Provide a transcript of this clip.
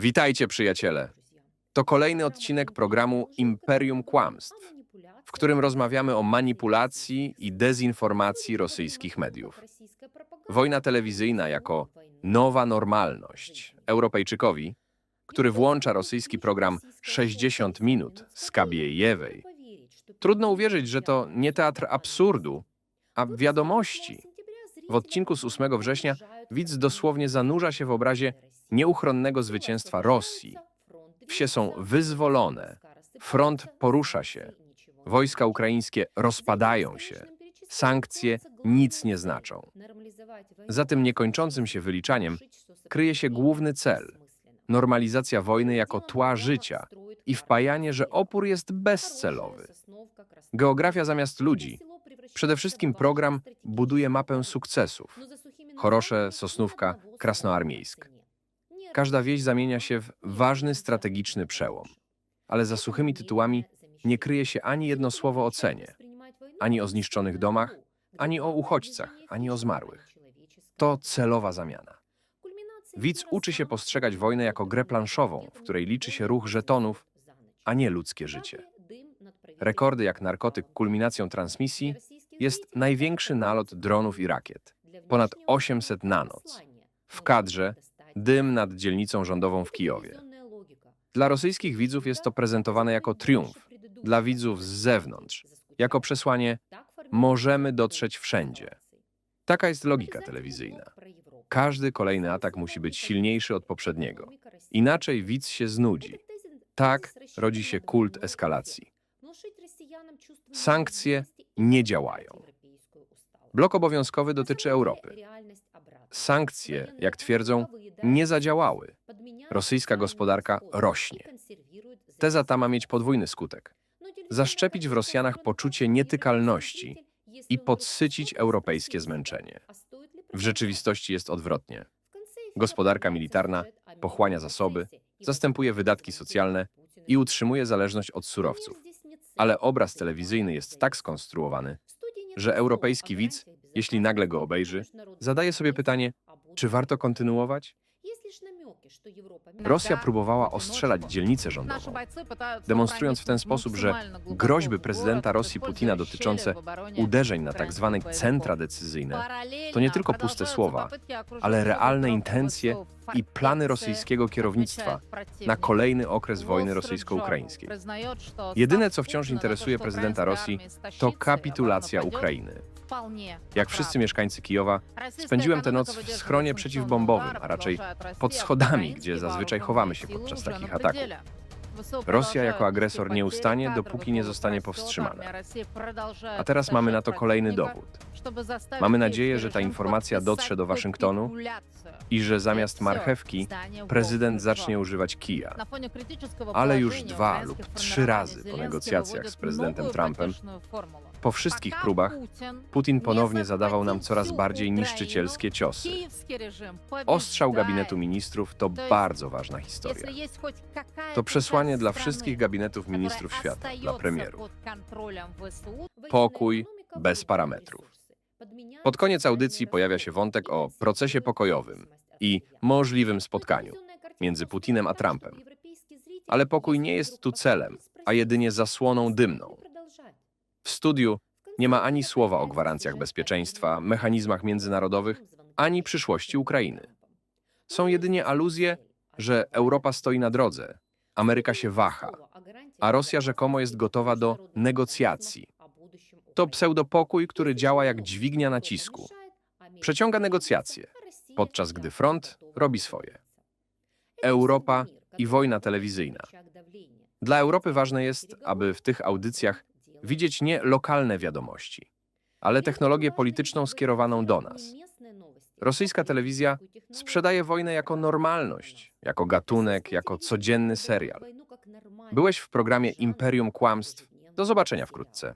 Witajcie, przyjaciele. To kolejny odcinek programu Imperium Kłamstw, w którym rozmawiamy o manipulacji i dezinformacji rosyjskich mediów. Wojna telewizyjna jako nowa normalność Europejczykowi, który włącza rosyjski program 60 minut z Kabiejewej. Trudno uwierzyć, że to nie teatr absurdu, a wiadomości. W odcinku z 8 września widz dosłownie zanurza się w obrazie nieuchronnego zwycięstwa Rosji. Wsie są wyzwolone, front porusza się, wojska ukraińskie rozpadają się, sankcje nic nie znaczą. Za tym niekończącym się wyliczaniem kryje się główny cel normalizacja wojny jako tła życia i wpajanie, że opór jest bezcelowy. Geografia zamiast ludzi. Przede wszystkim program buduje mapę sukcesów. Chorosze, Sosnówka, Krasnoarmiejsk. Każda wieś zamienia się w ważny strategiczny przełom. Ale za suchymi tytułami nie kryje się ani jedno słowo o cenie, ani o zniszczonych domach, ani o uchodźcach, ani o zmarłych. To celowa zamiana. Widz uczy się postrzegać wojnę jako grę planszową, w której liczy się ruch żetonów, a nie ludzkie życie. Rekordy jak narkotyk kulminacją transmisji jest największy nalot dronów i rakiet. Ponad 800 na noc. W kadrze dym nad dzielnicą rządową w Kijowie. Dla rosyjskich widzów jest to prezentowane jako triumf, dla widzów z zewnątrz, jako przesłanie możemy dotrzeć wszędzie. Taka jest logika telewizyjna. Każdy kolejny atak musi być silniejszy od poprzedniego. Inaczej widz się znudzi. Tak rodzi się kult eskalacji. Sankcje nie działają. Blok obowiązkowy dotyczy Europy. Sankcje, jak twierdzą, nie zadziałały. Rosyjska gospodarka rośnie. Teza ta ma mieć podwójny skutek. Zaszczepić w Rosjanach poczucie nietykalności i podsycić europejskie zmęczenie. W rzeczywistości jest odwrotnie. Gospodarka militarna pochłania zasoby, zastępuje wydatki socjalne i utrzymuje zależność od surowców. Ale obraz telewizyjny jest tak skonstruowany, że europejski widz, jeśli nagle go obejrzy, zadaje sobie pytanie, czy warto kontynuować? Rosja próbowała ostrzelać dzielnicę rządową, demonstrując w ten sposób, że groźby prezydenta Rosji Putina dotyczące uderzeń na tzw. centra decyzyjne to nie tylko puste słowa, ale realne intencje i plany rosyjskiego kierownictwa na kolejny okres wojny rosyjsko-ukraińskiej. Jedyne, co wciąż interesuje prezydenta Rosji, to kapitulacja Ukrainy. Jak wszyscy mieszkańcy Kijowa, spędziłem tę noc w schronie przeciwbombowym, a raczej pod schodami, gdzie zazwyczaj chowamy się podczas takich ataków. Rosja jako agresor nie ustanie, dopóki nie zostanie powstrzymana. A teraz mamy na to kolejny dowód. Mamy nadzieję, że ta informacja dotrze do Waszyngtonu i że zamiast marchewki prezydent zacznie używać kija. Ale już dwa lub trzy razy po negocjacjach z prezydentem Trumpem, po wszystkich próbach, Putin ponownie zadawał nam coraz bardziej niszczycielskie ciosy. Ostrzał gabinetu ministrów to bardzo ważna historia. To przesłanie dla wszystkich gabinetów ministrów świata, dla premierów. Pokój bez parametrów. Pod koniec audycji pojawia się wątek o procesie pokojowym i możliwym spotkaniu między Putinem a Trumpem. Ale pokój nie jest tu celem, a jedynie zasłoną dymną. W studiu nie ma ani słowa o gwarancjach bezpieczeństwa, mechanizmach międzynarodowych, ani przyszłości Ukrainy. Są jedynie aluzje, że Europa stoi na drodze, Ameryka się waha, a Rosja rzekomo jest gotowa do negocjacji. To pseudopokój, który działa jak dźwignia nacisku. Przeciąga negocjacje, podczas gdy front robi swoje. Europa i wojna telewizyjna. Dla Europy ważne jest, aby w tych audycjach widzieć nie lokalne wiadomości, ale technologię polityczną skierowaną do nas. Rosyjska telewizja sprzedaje wojnę jako normalność, jako gatunek, jako codzienny serial. Byłeś w programie Imperium Kłamstw. Do zobaczenia wkrótce.